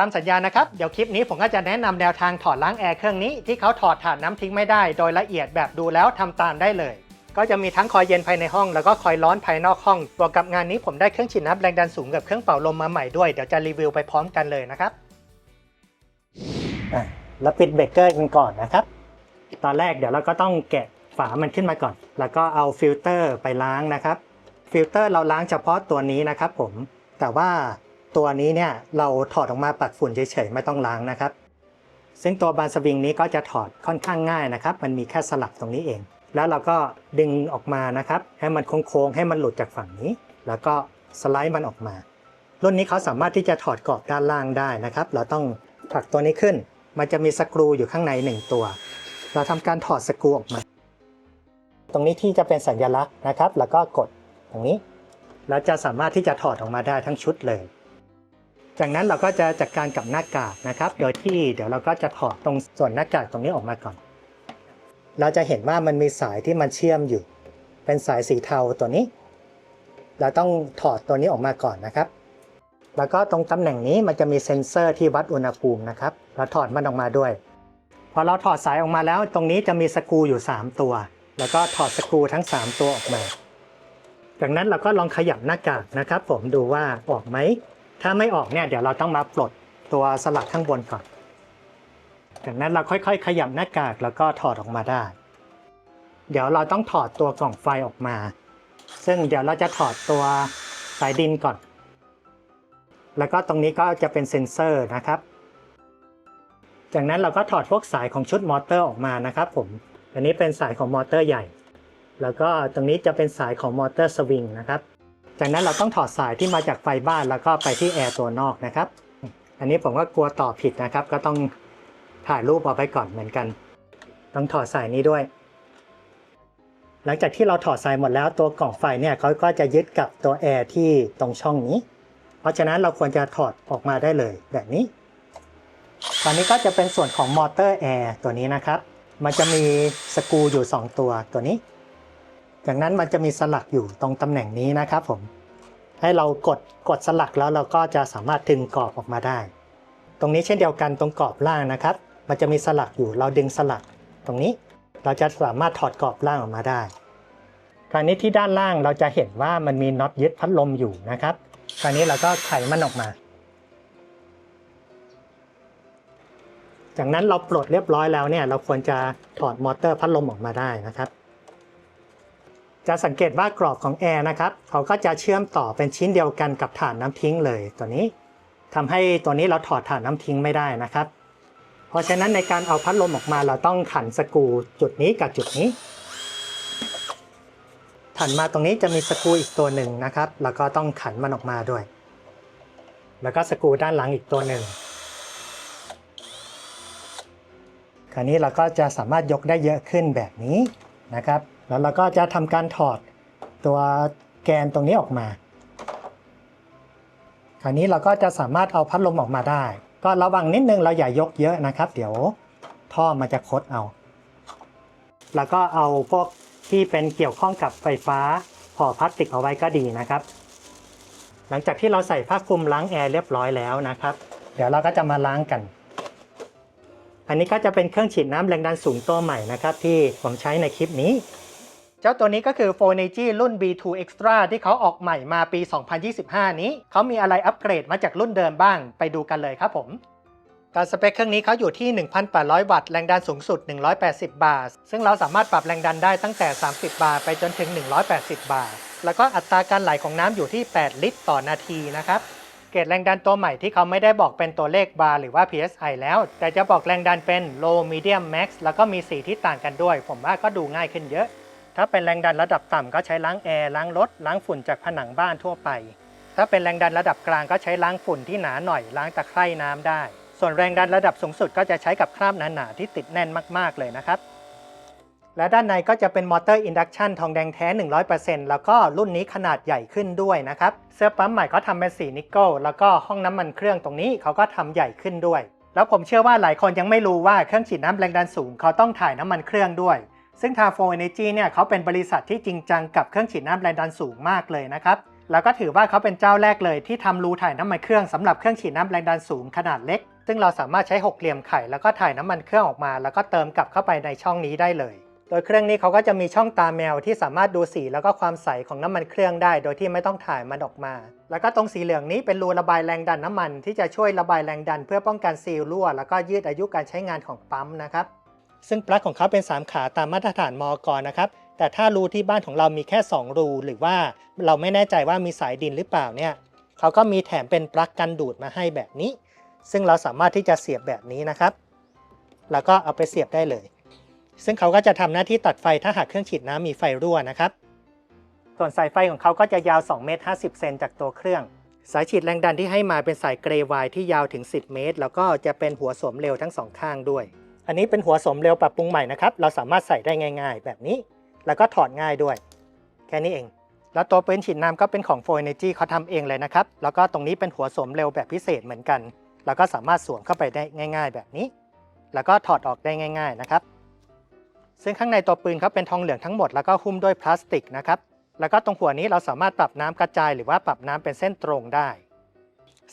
ตามสัญญานะครับ เดี๋ยวคลิปนี้ผมก็จะแนะนำแนวทางถอดล้างแอร์เครื่องนี้ที่เขาถอดถ่านน้ำทิ้งไม่ได้โดยละเอียดแบบดูแล้วทำตามได้เลย ก็จะมีทั้งคอยเย็นภายในห้อง แล้วก็คอยร้อนภายนอกห้องบวกกับงานนี้ผมได้เครื่องฉีดน้ำแรงดันสูงกับเครื่องเป่าลมมาใหม่ด้วยเดี๋ยวจะรีวิวไปพร้อมกันเลยนะครับแล้วปิดเบรกเกอร์กันก่อนนะครับ ตอนแรกเดี๋ยวเราก็ต้องแกะฝามันขึ้นมาก่อน แล้วก็เอาฟิลเตอร์ไปล้างนะครับ ฟิลเตอร์เราล้างเฉพาะตัวนี้นะครับผมแต่ว่า ตัวนี้เนี่ยเราถอดออกมาปัดฝุ่นเฉยๆไม่ต้องล้างนะครับ ซึ่งตัวบานสวิงนี้ก็จะถอดค่อนข้างง่ายนะครับ มันมีแค่สลักตรงนี้เอง แล้วเราก็ดึงออกมานะครับ ให้มันโค้งๆให้มันหลุดจากฝั่งนี้ แล้วก็สไลด์มันออกมา รุ่นนี้เขาสามารถที่จะถอดกรอบด้านล่างได้นะครับ เราต้องผลักตัวนี้ขึ้น มันจะมีสกรูอยู่ข้างในหนึ่งตัว เราทำการถอดสกรูออกมา ตรงนี้ที่จะเป็นสัญลักษณ์นะครับ แล้วก็กดตรงนี้ แล้วจะสามารถที่จะถอดออกมาได้ทั้งชุดเลย จากนั้นเราก็จะจัดการกับหน้ากากนะครับ โดยที่เดี๋ยวเราก็จะถอดตรงส่วนหน้ากากตรงนี้ออกมาก่อน เราจะเห็นว่ามันมีสายที่มันเชื่อมอยู่ เป็นสายสีเทาตัวนี้ เราต้องถอดตัวนี้ออกมาก่อนนะครับ แล้วก็ตรงตำแหน่งนี้มันจะมีเซ็นเซอร์ที่วัดอุณหภูมินะครับ เราถอดมันออกมาด้วย พอเราถอดสายออกมาแล้ว ตรงนี้จะมีสกรูอยู่ 3 ตัว แล้วก็ถอดสกรูทั้ง 3 ตัวออกมา จากนั้นเราก็ลองขยับหน้ากากนะครับ ผมดูว่าออกไหม ถ้าไม่ออกเนี่ยเดี๋ยวเราต้องมาปลดตัวสลักข้างบนก่อน จากนั้นเราค่อยๆ ขยับหน้ากากแล้วก็ถอดออกมาได้ เดี๋ยวเราต้องถอดตัวกล่องไฟออกมา ซึ่งเดี๋ยวเราจะถอดตัวสายดินก่อน แล้วก็ตรงนี้ก็จะเป็นเซ็นเซอร์นะครับ จากนั้นเราก็ถอดพวกสายของชุดมอเตอร์ออกมานะครับผม อันนี้เป็นสายของมอเตอร์ใหญ่ แล้วก็ตรงนี้จะเป็นสายของมอเตอร์สวิงนะครับ จากนั้นเราต้องถอดสายที่มาจากไฟบ้านแล้วก็ไปที่แอร์ตัวนอกนะครับ อันนี้ผมก็กลัวต่อผิดนะครับ ก็ต้องถ่ายรูปเอาไปก่อนเหมือนกัน ต้องถอดสายนี้ด้วย หลังจากที่เราถอดสายหมดแล้วตัวกล่องไฟเนี่ยเขาก็จะยึดกับตัวแอร์ที่ตรงช่องนี้ เพราะฉะนั้นเราควรจะถอดออกมาได้เลยแบบนี้ ตอนนี้ก็จะเป็นส่วนของมอเตอร์แอร์ตัวนี้นะครับ มันจะมีสกรูอยู่ 2 ตัวตัวนี้ จากนั้นมันจะมีสลักอยู่ตรงตำแหน่งนี้นะครับผม ให้เรากดกดสลักแล้วเราก็จะสามารถดึงกรอบออกมาได้ ตรงนี้เช่นเดียวกันตรงกรอบล่างนะครับ มันจะมีสลักอยู่เราดึงสลัก ตรงนี้เราจะสามารถถอดกรอบล่างออกมาได้ คราวนี้ที่ด้านล่างเราจะเห็นว่ามันมีน็อตยึดพัดลมอยู่นะครับ คราวนี้เราก็ไขมันออกมา จากนั้นเราปลดเรียบร้อยแล้วเนี่ยเราควรจะถอดมอเตอร์พัดลมออกมาได้นะครับ จะสังเกตว่ากรอบของแอร์นะครับเขาก็จะเชื่อมต่อเป็นชิ้นเดียวกันกับถ่านน้ำทิ้งเลยตัวนี้ทำให้ตัวนี้เราถอดถ่านน้ำทิ้งไม่ได้นะครับ เพราะฉะนั้นในการเอาพัดลมออกมาเราต้องขันสกูจุดนี้กับจุดนี้ถันมาตรงนี้จะมีสกูอีกตัวหนึ่งนะครับ แล้วก็ต้องขันมันออกมาด้วย แล้วก็สกูด้านหลังอีกตัวหนึ่ง คราวนี้เราก็จะสามารถยกได้เยอะขึ้นแบบนี้นะครับ แล้วเราก็จะทำการถอดตัวแกนตรงนี้ออกมา คราวนี้เราก็จะสามารถเอาพัดลมออกมาได้ ก็ระวังนิดนึงเราอย่ายกเยอะนะครับ เดี๋ยวท่อมันจะคดเอา แล้วก็เอาพวกที่เป็นเกี่ยวข้องกับไฟฟ้าห่อพลาสติกเอาไว้ก็ดีนะครับ หลังจากที่เราใส่ผ้าคลุมล้างแอร์เรียบร้อยแล้วนะครับ เดี๋ยวเราก็จะมาล้างกัน อันนี้ก็จะเป็นเครื่องฉีดน้ำแรงดันสูงตัวใหม่นะครับ ที่ผมใช้ในคลิปนี้ เจ้าตัวนี้ก็คือ f o n e g y รุ่น B2 Extra ที่เขาออกใหม่มาปี 2025 นี้ เขามีอะไรอัปเกรดมาจากรุ่นเดิมบ้าง ไปดูกันเลยครับผมการสเปคเครื่องนี้เขาอยู่ที่ 1,800 วัตต์ แรงดันสูงสุด 180 บาร์ซึ่งเราสามารถปรับแรงดันได้ตั้งแต่ 30 บาร์ไปจนถึง 180 บาร์แล้วก็อัตราการไหลของน้ำอยู่ที่ 8 ลิตรต่อนาทีนะครับ เกจแรงดันตัวใหม่ที่เขาไม่ได้บอกเป็นตัวเลขบาร์หรือว่า PSI แล้ว แต่จะบอกแรงดันเป็น low medium max แล้วก็มีสีที่ต่างกันด้วย ผมว่าก็ดูง่ายขึ้นเยอะ ถ้าเป็นแรงดันระดับต่ำก็ใช้ล้างแอร์ล้างรถล้างฝุ่นจากผนังบ้านทั่วไป ถ้าเป็นแรงดันระดับกลางก็ใช้ล้างฝุ่นที่หนาหน่อยล้างตะไคร่น้ำได้ ส่วนแรงดันระดับสูงสุดก็จะใช้กับคราบหนาๆที่ติดแน่นมากๆเลยนะครับ และด้านในก็จะเป็นมอเตอร์อินดักชันทองแดงแท้ 100%แล้วก็รุ่นนี้ขนาดใหญ่ขึ้นด้วยนะครับเสื้อปั๊มใหม่เขาทำเป็นสีนิกเกิลแล้วก็ห้องน้ำมันเครื่องตรงนี้เขาก็ทำใหญ่ขึ้นด้วย แล้วผมเชื่อว่าหลายคนยังไม่รู้ว่าเครื่องฉีดน้ำแรงดันสูงเขาต้องถ่ายน้ำมันเครื่องด้วย ซึ่งทาโฟเอเนจีเนี่ยเขาเป็นบริษัทที่จริงจังกับเครื่องฉีดน้ำแรงดันสูงมากเลยนะครับ แล้วก็ถือว่าเขาเป็นเจ้าแรกเลยที่ทำรูถ่ายน้ำมันเครื่องสำหรับเครื่องฉีดน้ำแรงดันสูงขนาดเล็ก ซึ่งเราสามารถใช้หกเหลี่ยมไข่แล้วก็ถ่ายน้ำมันเครื่องออกมา แล้วก็เติมกลับเข้าไปในช่องนี้ได้เลย โดยเครื่องนี้เขาก็จะมีช่องตาแมวที่สามารถดูสีแล้วก็ความใสของน้ำมันเครื่องได้ โดยที่ไม่ต้องถ่ายมันออกมา แล้วก็ตรงสีเหลืองนี้เป็นรูระบายแรงดันน้ำมัน ที่จะช่วยระบายแรงดัน เพื่อป้องกันซีลรั่ว แล้วก็ยืดอายุการใช้งานของปั๊มนะครับ ซึ่งปลั๊กของเขาเป็น 3 ขาตามมาตรฐานมอกนะครับ แต่ถ้ารูที่บ้านของเรามีแค่ 2 รู หรือว่าเราไม่แน่ใจว่ามีสายดินหรือเปล่าเนี่ยเขาก็มีแถมเป็นปลั๊กกันดูดมาให้แบบนี้ ซึ่งเราสามารถที่จะเสียบแบบนี้นะครับ แล้วก็เอาไปเสียบได้เลย ซึ่งเขาก็จะทำหน้าที่ตัดไฟถ้าหากเครื่องฉีดน้ำมีไฟรั่วนะครับ ส่วนสายไฟของเขาก็จะยาว2เมตร50เซนจากตัวเครื่องสายฉีดแรงดันที่ให้มาเป็นสายเกรย์ไวน์ที่ยาวถึง 10 เมตร แล้วก็จะเป็นหัวสวมเร็วทั้งสองข้างด้วย อันนี้เป็นหัวสมเร็วปรับปรุงใหม่นะครับ เราสามารถใส่ได้ง่าย ๆ แบบนี้ แล้วก็ถอดง่ายด้วย แค่นี้เอง แล้วตัวปืนฉีดน้ำก็เป็นของ For Energy เขาทำเองเลยนะครับ แล้วก็ตรงนี้เป็นหัวสมเร็วแบบพิเศษเหมือนกัน แล้วก็สามารถสวมเข้าไปได้ง่าย ๆ แบบนี้ แล้วก็ถอดออกได้ง่าย ๆ นะครับ ซึ่งข้างในตัวปืนเขาเป็นทองเหลืองทั้งหมด แล้วก็หุ้มด้วยพลาสติกนะครับ แล้วก็ตรงหัวนี้เราสามารถปรับน้ำกระจายหรือว่าปรับน้ำเป็นเส้นตรงได้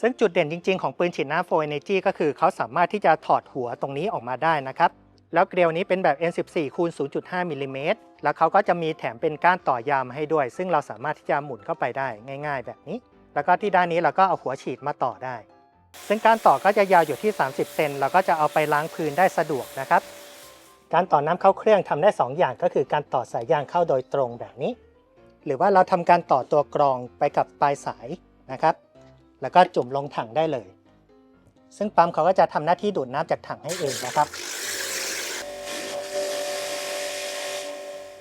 ซึ่งจุดเด่นจริง ๆ ของปืนฉีดน้ำ For Energy ก็คือเขาสามารถที่จะถอดหัวตรงนี้ออกมาได้นะครับ แล้วเกลียวนี้เป็นแบบ N14 คูณ0.5มิลลิเมตรแล้วเขาก็จะมีแถมเป็นก้านต่อยามให้ด้วย ซึ่งเราสามารถที่จะหมุนเข้าไปได้ง่าย ๆ แบบนี้ แล้วก็ที่ด้านนี้เราก็เอาหัวฉีดมาต่อได้ ซึ่งการต่อก็จะยาวอยู่ที่ 30 เซนเราก็จะเอาไปล้างพื้นได้สะดวกนะครับ การต่อน้ำเข้าเครื่องทำได้ 2 อย่างก็คือการต่อสายยางเข้าโดยตรงแบบนี้ หรือว่าเราทำการต่อตัวกรองไปกับปลายสายนะครับ แล้วก็จุ่มลงถังได้เลย ซึ่งปั๊มเขาก็จะทำหน้าที่ดูดน้ำจากถังให้เองนะครับ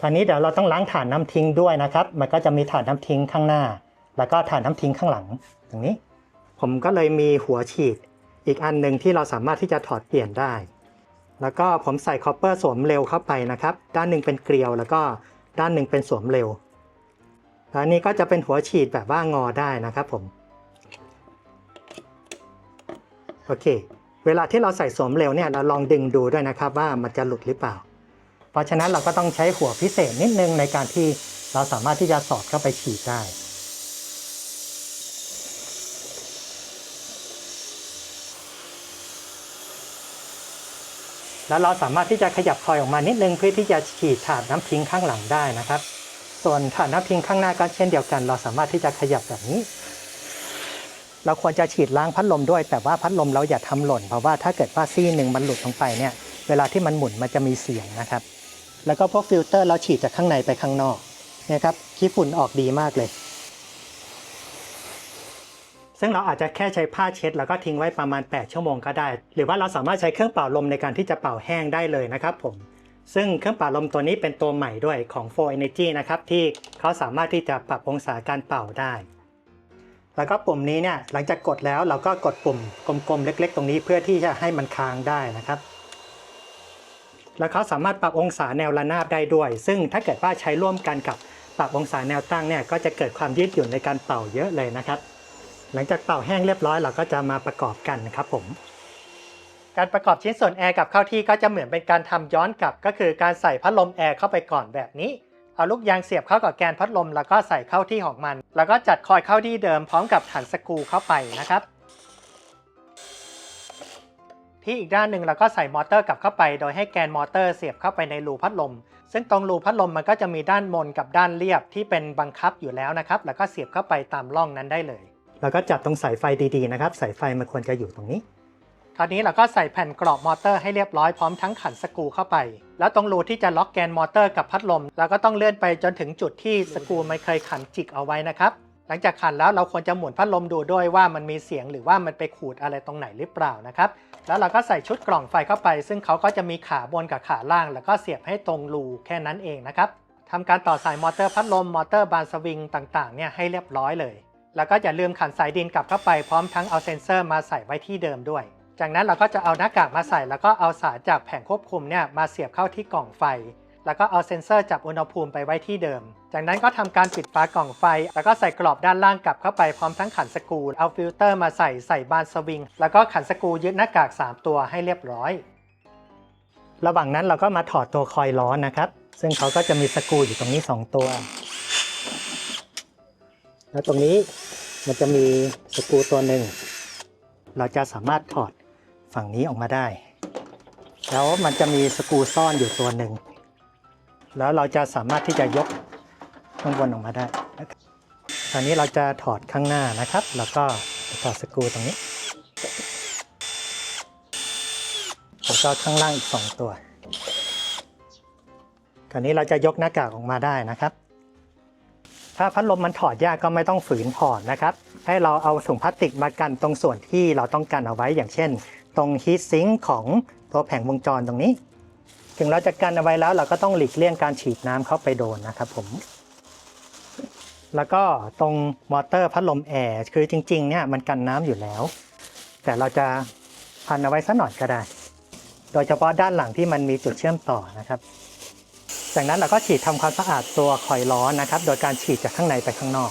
คราวนี้เดี๋ยวเราต้องล้างถ่านน้ำทิ้งด้วยนะครับ มันก็จะมีถ่านน้ำทิ้งข้างหน้า แล้วก็ถ่านน้ำทิ้งข้างหลังตรงนี้ ผมก็เลยมีหัวฉีดอีกอันหนึ่งที่เราสามารถที่จะถอดเปลี่ยนได้ แล้วก็ผมใส่คอปเปอร์สวมเร็วเข้าไปนะครับ ด้านหนึ่งเป็นเกลียว แล้วก็ด้านหนึ่งเป็นสวมเร็ว แล้วอันนี้ก็จะเป็นหัวฉีดแบบว่างอได้นะครับผม โอเค เวลาที่เราใส่สวมเร็วเนี่ยเราลองดึงดูด้วยนะครับว่ามันจะหลุดหรือเปล่า เพราะฉะนั้นเราก็ต้องใช้หัวพิเศษนิดนึงในการที่เราสามารถที่จะสอดเข้าไปฉีดได้แล้วเราสามารถที่จะขยับคอยออกมานิดนึงเพื่อที่จะฉีดถาดน้ำทิ้งข้างหลังได้นะครับ ส่วนถาดน้ำทิ้งข้างหน้าก็เช่นเดียวกัน เราสามารถที่จะขยับแบบนี้ เราควรจะฉีดล้างพัดลมด้วย แต่ว่าพัดลมเราอย่าทำหล่น เพราะว่าถ้าเกิดว่าซี่หนึ่งมันหลุดลงไปเนี่ยเวลาที่มันหมุนมันจะมีเสียงนะครับ แล้วก็พวกฟิลเตอร์เราฉีดจากข้างในไปข้างนอกนี่ยครับขี้ฝุ่นออกดีมากเลย ซึ่งเราอาจจะแค่ใช้ผ้าเช็ด แล้วก็ทิ้งไว้ประมาณ 8 ชั่วโมงก็ได้ หรือว่าเราสามารถใช้เครื่องเป่าลมในการที่จะเป่าแห้งได้เลยนะครับผมซึ่งเครื่องเป่าลมตัวนี้เป็นตัวใหม่ด้วยของ For Energy นะครับที่เขาสามารถที่จะปรับองศาการเป่าได้ แล้วก็ปุ่มนี้เนี่ยหลังจากกดแล้วเราก็กดปุ่มกลมๆเล็ก ๆ ตรงนี้เพื่อที่จะให้มันค้างได้นะครับ แล้วเขาสามารถปรับองศาแนวระนาบได้ด้วย ซึ่งถ้าเกิดว่าใช้ร่วมกันกับปรับองศาแนวตั้งเนี่ยก็จะเกิดความยืดหยุ่นในการเป่าเยอะเลยนะครับ หลังจากเป่าแห้งเรียบร้อยเราก็จะมาประกอบกันนะครับผมการประกอบชิ้นส่วนแอร์กับเข้าที่ก็จะเหมือนเป็นการทำย้อนกลับ ก็คือการใส่พัดลมแอร์เข้าไปก่อนแบบนี้ เอาลูกยางเสียบเข้ากับแกนพัดลม แล้วก็ใส่เข้าที่ของมัน แล้วก็จัดคอยเข้าที่เดิมพร้อมกับถังสกรูเข้าไปนะครับ ที่อีกด้านหนึ่งเราก็ใส่มอเตอร์กลับเข้าไป โดยให้แกนมอเตอร์เสียบเข้าไปในรูพัดลม ซึ่งตรงรูพัดลมมันก็จะมีด้านมนกับด้านเรียบที่เป็นบังคับอยู่แล้วนะครับ แล้วก็เสียบเข้าไปตามร่องนั้นได้เลย แล้วก็จับตรงสายไฟดีๆนะครับ สายไฟมันควรจะอยู่ตรงนี้ คราวนี้เราก็ใส่แผ่นกรอบมอเตอร์ให้เรียบร้อยพร้อมทั้งขันสกรูเข้าไป แล้วตรงรูที่จะล็อกแกนมอเตอร์กับพัดลมเราก็ต้องเลื่อนไปจนถึงจุดที่สกรูมันเคยขันจิกเอาไว้นะครับหลังจากขันแล้วเราควรจะหมุนพัดลมดูด้วยว่ามันมีเสียงหรือว่ามันไปขูดอะไรตรงไหนหรือเปล่านะครับ แล้วเราก็ใส่ชุดกล่องไฟเข้าไป ซึ่งเขาก็จะมีขาบนกับขาล่าง แล้วก็เสียบให้ตรงรูแค่นั้นเองนะครับทำการต่อสายมอเตอร์พัดลมมอเตอร์บานสวิงต่างๆเนี่ยให้เรียบร้อยเลย แล้วก็อย่าลืมขันสายดินกลับเข้าไปพร้อมทั้งเอาเซ็นเซอร์มาใส่ไว้ที่เดิมด้วย จากนั้นเราก็จะเอาหน้ากากมาใส่แล้วก็เอาสายจากแผงควบคุมเนี่ยมาเสียบเข้าที่กล่องไฟ แล้วก็เอาเซ็นเซอร์จับอุณหภูมิไปไว้ที่เดิม จากนั้นก็ทำการปิดฝากล่องไฟ แล้วก็ใส่กรอบด้านล่างกลับเข้าไปพร้อมทั้งขันสกูเอาฟิลเตอร์มาใส่ใส่บานสวิง แล้วก็ขันสกูยึดหน้ากาก 3 ตัวให้เรียบร้อย ระหว่างนั้นเราก็มาถอดตัวคอยล์ล้อนะครับ ซึ่งเขาก็จะมีสกูอยู่ตรงนี้ 2 ตัว แล้วตรงนี้มันจะมีสกูตัวหนึ่งเราจะสามารถถอด ฝั่งนี้ออกมาได้ แล้วมันจะมีสกรูซ่อนอยู่ตัวหนึ่ง แล้วเราจะสามารถที่จะยกข้างบนออกมาได้นะครับตอนนี้เราจะถอดข้างหน้านะครับ แล้วก็ถอดสกรูตรงนี้แล้วก็ข้างล่างอีก 2 ตัว คราวนี้เราจะยกหน้ากากออกมาได้นะครับ ถ้าพัดลมมันถอดยากก็ไม่ต้องฝืนถอดนะครับ ให้เราเอาถุงพลาสติกมากันตรงส่วนที่เราต้องกันเอาไว้อย่างเช่น ตรงฮีทซิงค์ของตัวแผงวงจรตรงนี้ ถึงเราจะกันเอาไว้แล้วเราก็ต้องหลีกเลี่ยงการฉีดน้ำเข้าไปโดนนะครับผม แล้วก็ตรงมอเตอร์พัดลมแอร์คือจริงๆเนี่ยมันกันน้ำอยู่แล้ว แต่เราจะพันเอาไว้สักหน่อยก็ได้ โดยเฉพาะด้านหลังที่มันมีจุดเชื่อมต่อนะครับ จากนั้นเราก็ฉีดทำความสะอาดตัวคอยล้อนะครับ โดยการฉีดจากข้างในไปข้างนอก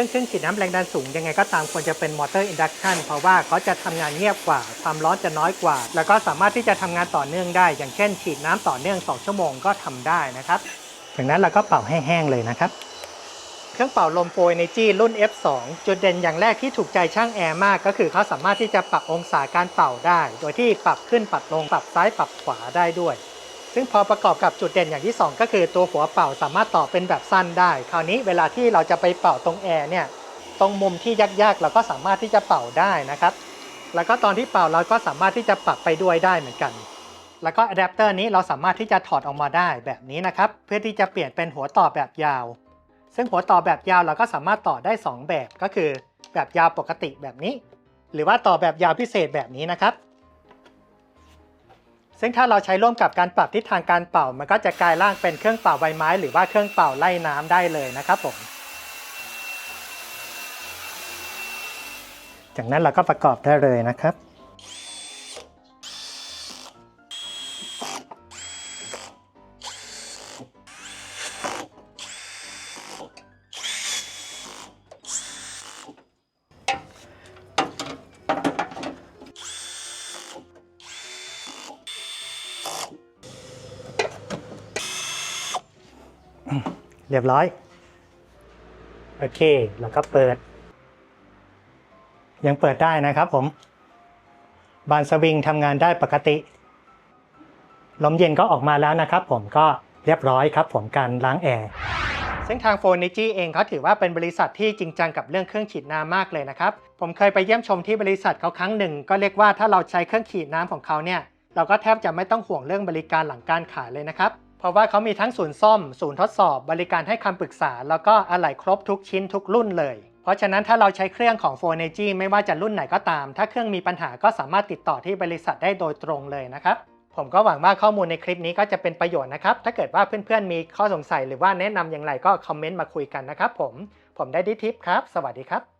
ซึ่งเครื่องฉีดน้ำแรงดันสูงยังไงก็ตามควรจะเป็นมอเตอร์อินดักชันเพราะว่าเขาจะทำงานเงียบกว่า ความร้อนจะน้อยกว่า แล้วก็สามารถที่จะทำงานต่อเนื่องได้ อย่างเช่น ฉีดน้ำต่อเนื่อง 2 ชั่วโมงก็ทำได้นะครับ จากนั้นเราก็เป่าให้แห้งเลยนะครับเครื่องเป่าลมโฟเอเนจีรุ่น F2 จุดเด่นอย่างแรกที่ถูกใจช่างแอร์มาก ก็คือเขาสามารถที่จะปรับองศาการเป่าได้ โดยที่ปรับขึ้นปรับลงปรับซ้ายปรับขวาได้ด้วย ซึ่งพอประกอบกับจุดเด่นอย่างที่ 2 ก็คือตัวหัวเป่าสามารถต่อเป็นแบบสั้นได้ คราวนี้เวลาที่เราจะไปเป่าตรงแอร์เนี่ยตรงมุมที่ยากๆ เราก็สามารถที่จะเป่าได้นะครับ แล้วก็ตอนที่เป่าเราก็สามารถที่จะปรับไปด้วยได้เหมือนกัน แล้วก็อะแดปเตอร์นี้เราสามารถที่จะถอดออกมาได้แบบนี้นะครับ เพื่อที่จะเปลี่ยนเป็นหัวต่อแบบยาว ซึ่งหัวต่อแบบยาวเราก็สามารถต่อได้ 2 แบบก็คือ แบบยาวปกติแบบนี้ หรือว่าต่อแบบยาวพิเศษแบบนี้นะครับ ซึ่งถ้าเราใช้ร่วมกับการปรับทิศทางการเป่า มันก็จะกลายร่างเป็นเครื่องเป่าใบไม้ หรือว่าเครื่องเป่าไล่น้ำได้เลยนะครับผม จากนั้นเราก็ประกอบได้เลยนะครับ เรียบร้อย โอเค แล้วก็เปิด ยังเปิดได้นะครับผม บานสวิงทำงานได้ปกติ ลมเย็นก็ออกมาแล้วนะครับผมก็เรียบร้อยครับผมการล้างแอร์ซึ่งทางโฟนิจีเองเขาถือว่าเป็นบริษัทที่จริงจังกับเรื่องเครื่องฉีดน้ำมากเลยนะครับ ผมเคยไปเยี่ยมชมที่บริษัทเขาครั้งหนึ่ง ก็เรียกว่าถ้าเราใช้เครื่องฉีดน้ำของเขาเนี่ย เราก็แทบจะไม่ต้องห่วงเรื่องบริการหลังการขายเลยนะครับ เพราะว่าเขามีทั้งศูนย์ซ่อม ศูนย์ทดสอบ บริการให้คำปรึกษา แล้วก็อะไหล่ครบทุกชิ้นทุกรุ่นเลย เพราะฉะนั้นถ้าเราใช้เครื่องของ f o n e g y ไม่ว่าจะรุ่นไหนก็ตาม ถ้าเครื่องมีปัญหาก็สามารถติดต่อที่บริษัทได้โดยตรงเลยนะครับ ผมก็หวังว่าข้อมูลในคลิปนี้ก็จะเป็นประโยชน์นะครับ ถ้าเกิดว่าเพื่อนๆมีข้อสงสัยหรือว่าแนะนำอย่างไรก็คอมเมนต์มาคุยกันนะครับผม ผมได้ดิทิปครับ สวัสดีครับ